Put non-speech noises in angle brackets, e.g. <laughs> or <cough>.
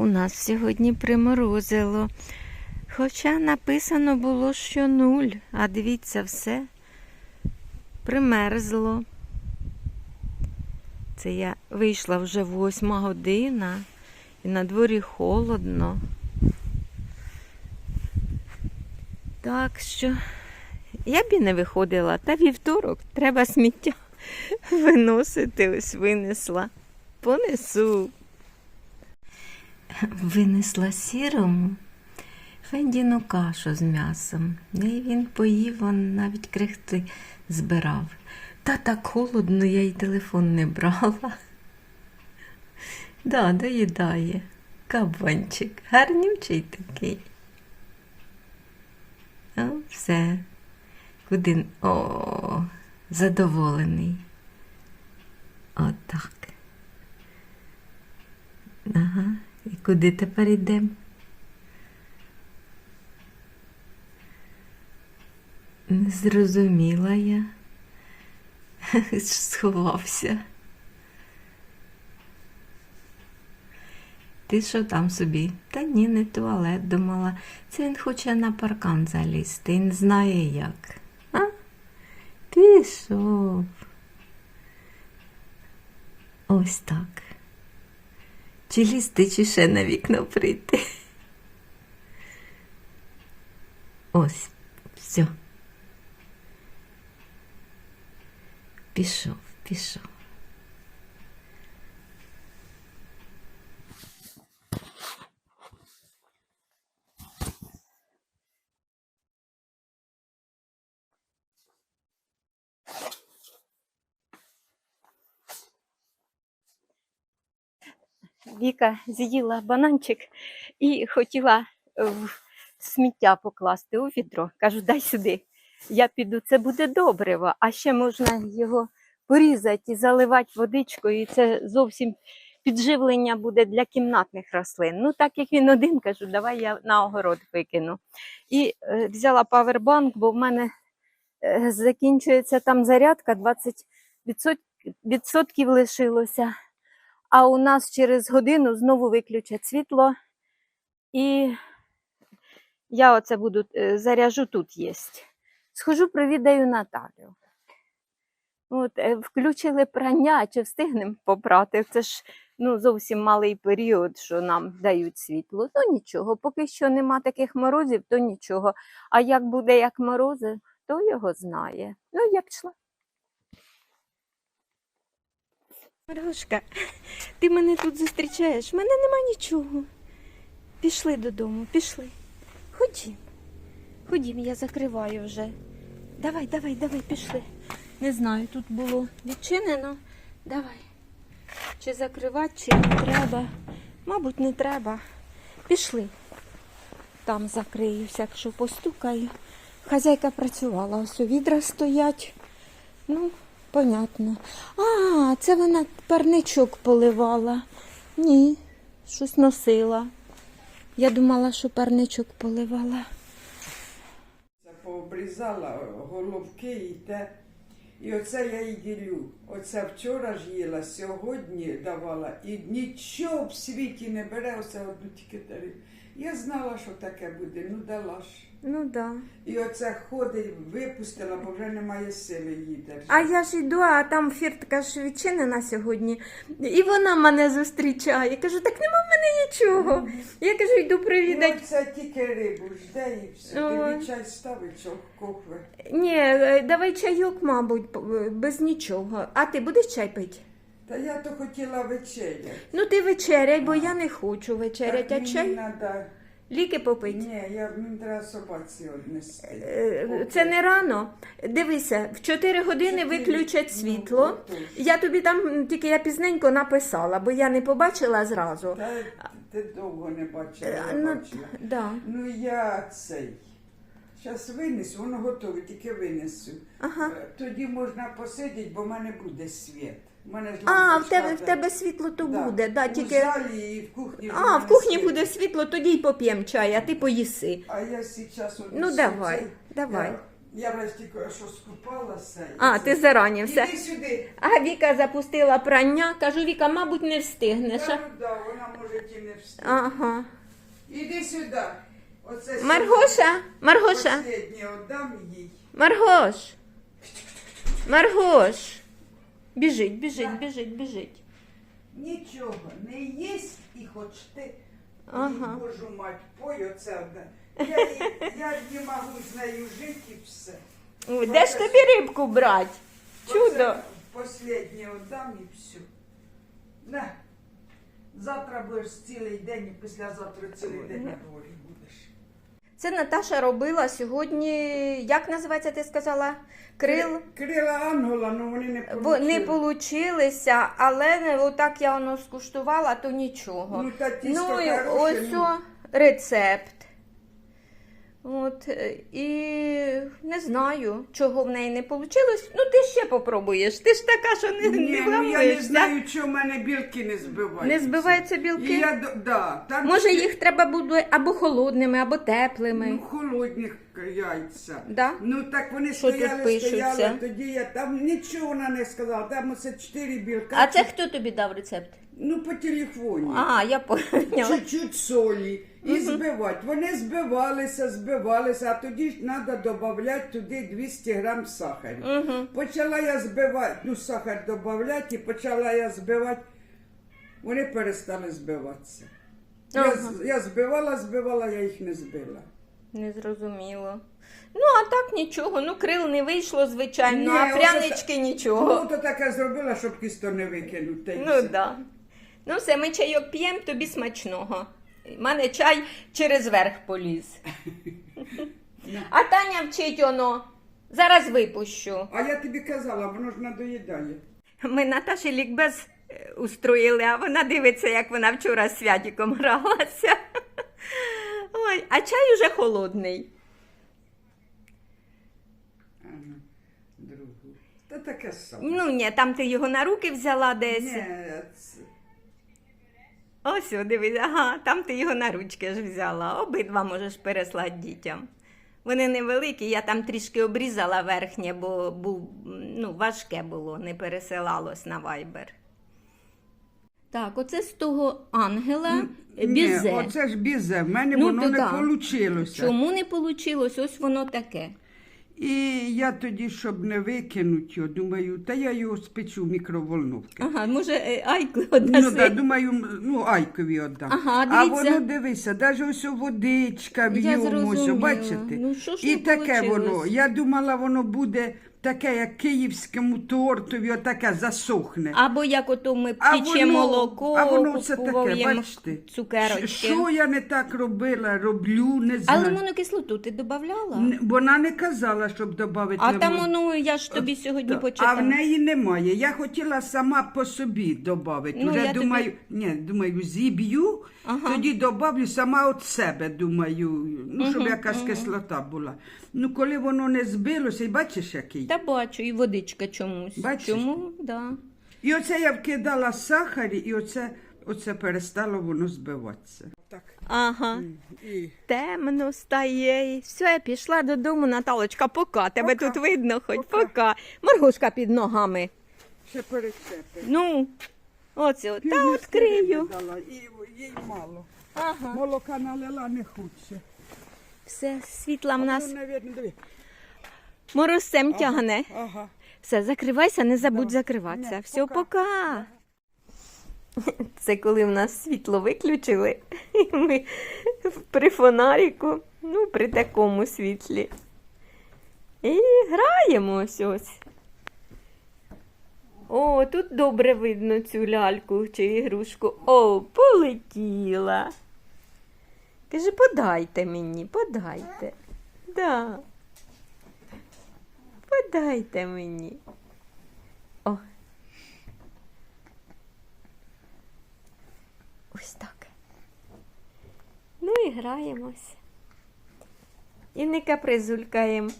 У нас сьогодні приморозило. Хоча написано було, що нуль, а дивіться, все примерзло. Це я вийшла вже восьма година і на дворі холодно. Так що я б і не виходила, та вівторок треба сміття <laughs> виносити. Ось винесла. Понесу. Винесла сірому Фендіну кашу з м'ясом. І він поїв, он навіть крихти збирав. Та так холодно, я й телефон не брала. Да, доїдає. Кабанчик. Гарнючий такий. О, все. Куди? О, задоволений. Отак. Ага. І куди тепер йдемо? Не зрозуміла я. <laughs> Сховався. Ти що там собі? Та ні, не туалет думала. Це він хоче на паркан залізти не знає як. А? Пішов. Ось так. Лізти, чи ще на вікно прийти. Ось, все. Пішов, пішов. Віка з'їла бананчик і хотіла в сміття покласти у відро. Кажу, дай сюди. Я піду, це буде добриво, а ще можна його порізати і заливати водичкою, і це зовсім підживлення буде для кімнатних рослин. Ну, так як він один, кажу, давай я на огород викину. І е, взяла павербанк, бо в мене е, закінчується там зарядка, 20% відсотків лишилося. А у нас через годину знову виключать світло. І я оце буду е, заряжу тут єсть. Схожу, провідаю Наталю. От, е, включили прання, чи встигнемо попрати? Це ж ну, зовсім малий період, що нам дають світло. Ну нічого, поки що нема таких морозів, то нічого. А як буде як морози, то його знає. Ну, як йшла. Маргошка, ти мене тут зустрічаєш? В мене нема нічого. Пішли додому, пішли. Ходім. Ходім, я закриваю вже. Давай, давай, давай, пішли. Не знаю, тут було відчинено. Давай. Чи закривати, чи не треба. Мабуть, не треба. Пішли. Там закриюся, якщо постукаю. Хазяйка працювала, ось відра стоять. Ну, понятно. А, це вона парничок поливала. Ні, щось носила. Я думала, що парничок поливала. Це пообрізала головки і те. І оце я їй ділю. Оце вчора ж їла, сьогодні давала. І нічого в світі не бере, оце одну тільки тарілку. Я знала, що таке буде, ну дала ж. Ну да. І оце ходить, випустила, бо вже немає сили її держати. А я ж йду, а там фіртка ж відчинена сьогодні. І вона мене зустрічає. Кажу, так нема в мене нічого. Я кажу, йду І привідати. оце тільки рибу жде і все. Ой. Тобі чай ставить, що кохве. Ні, е, давай чайок, мабуть, е, без нічого. А ти будеш чай пити? Та я то хотіла вечеря. Ну ти вечеряй, бо я не хочу вечеряти, а чай надо... ліки попить. Ні, я, мені треба собаці однести. Е, Це не рано. Дивися, в 4 години виключать Ну, світло. отож. Я тобі там тільки я пізненько написала, бо я не побачила зразу. Та ти довго не бачила, Е, я Ну, бачила. да. Ну я цей. Зараз винесу, воно готове, тільки винесу. Ага. Е, Тоді можна посидіти, бо в мене буде світ. В мене ж А, в лампочка, тебе, в да. тебе світло то Да. буде, да, У тільки. залі і в кухні. А, в кухні буде світло, тоді й поп'ємо чай, а ти поїси. А я зараз Ну, давай, давай. Я, я тільки що скупалася. і А, це- ти зарані все. Іди сюди. А Віка запустила прання. Кажу, Віка, мабуть, не встигнеш. а? Та, ну, да, вона може і не не встиг. Ага. Іди сюди. Оце Маргоша, Маргоша, Останнє отдам їй. Маргош. Маргош. Біжить, біжить, біжить, біжить. Нічого, не їсть і хоч ти. Ага. Ага. Божу мать, пой оце. одне. Я, їй- я не можу з нею жити і все. Ой, Де ж тобі рибку брать? Чудо. Оце Последнє отдам і все. На. Завтра будеш цілий день і післязавтра цілий день на дворі будеш. Це Наташа робила сьогодні. Як називається, ти сказала? Крил. Крила Ангола, ну вони не получили. не получилися, але отак я воно скуштувала, то нічого. Ну, та тісто Ну і хороше, ось ну. рецепт. От, е, і не знаю, чого в неї не вийшло. Ну, ти ще попробуєш. Ти ж така, що не, Ні, не ну я не знаю, чого в мене білки не збиваються. Не збиваються І білки? я, да, там Може, ще- їх треба буде або холодними, або теплими. Ну, холодні яйця. Да? Ну так вони Що стояли, пишуться? стояли, тоді я там нічого вона не сказала. Там оце чотири білка. А це хто тобі дав рецепт? Ну, по телефоні. А, я поняла. Чуть-чуть солі і збивати. Вони збивалися, збивалися, а тоді ж треба додати туди 200 грам сахару. Почала я збивати, ну сахар додати, і почала я збивати. Вони перестали збиватися. Я, Ага. з- я збивала, збивала, я їх не збила. Не зрозуміло. Ну, а так нічого. Ну, крил не вийшло, звичайно, Ні, а оце прянички Ну, нічого. то таке зробила, щоб кісто не викинути. та й Ну, все. да. Ну, все, ми чайок п'ємо, тобі смачного. У мене чай через верх поліз. <laughs> А Таня вчить воно. Зараз випущу. А я тобі казала, воно ж надоїдає. Ми Наташі лікбез е, устроїли, а вона дивиться, як вона вчора з святіком гралася. <laughs> Ой, а чай уже холодний. Ага, другу. Та таке саме. Ну, ні, там ти його на руки взяла десь. Ні, це- Ось, дивись, ага, там ти його на ручки ж взяла. Обидва можеш переслати дітям. Вони невеликі, я там трішки обрізала верхнє, бо був, ну, важке було, не пересилалось на вайбер. Так, оце з того ангела бізе. Ні, оце ж бізе. В мене Ну, воно то не вийшло. Чому не вийшло? Ось воно таке. І я тоді, щоб не викинути його, думаю, та я його спечу в мікроволновці. Ага, може, Айку Айку Ну, однаси. да, думаю, ну, Айкові віддам. Ага, а дивіться. воно, дивися, навіть ось водичка в Я йому, ось, зрозуміла. бачите? Ну, що ж І не таке получилось? воно. Я думала, воно буде таке, як київському тортові, отаке засохне. Або як ото ми А молоко, а воно все таке, бачите? цукерочки. Що я не так робила, роблю, не А знаю. лимонну кислоту ти додавала? Вона не казала, щоб додати А лимон. там воно, я ж тобі сьогодні А почитала. в неї немає. Я хотіла сама по собі додати. Ну, Уже я тобі- думаю, ні, думаю, зіб'ю, Ага. тоді додавлю сама від себе, думаю, ну, щоб якась кислота була. Ну, коли воно не збилося, і бачиш, який. Та бачу, і водичка чомусь. Бачиш? Чому? Да. І оце я вкидала сахар, і оце, оце перестало воно збиватися. Так. Ага. І... Темно стає. Все, я пішла додому, Наталочка, пока. Тебе Пока. тут видно, хоч Пока. пока. Маргушка під ногами. Ще перечепи. Ну, оце, от, та відкрию. дала, І їй мало. Ага. Молока налила не хоче. Все, світла в нас морозцем тягне. Ага. Все, закривайся, не забудь закриватися. Все, пока. пока. Це коли в нас світло виключили. і Ми при фонаріку, ну, при такому світлі. І граємо ось ось. О, тут добре видно цю ляльку чи ігрушку. О, полетіла. Каже, подайте мені, подайте. Да. Подайте мені. О. Ось так. Ну і граємось. І не капризулькаємо.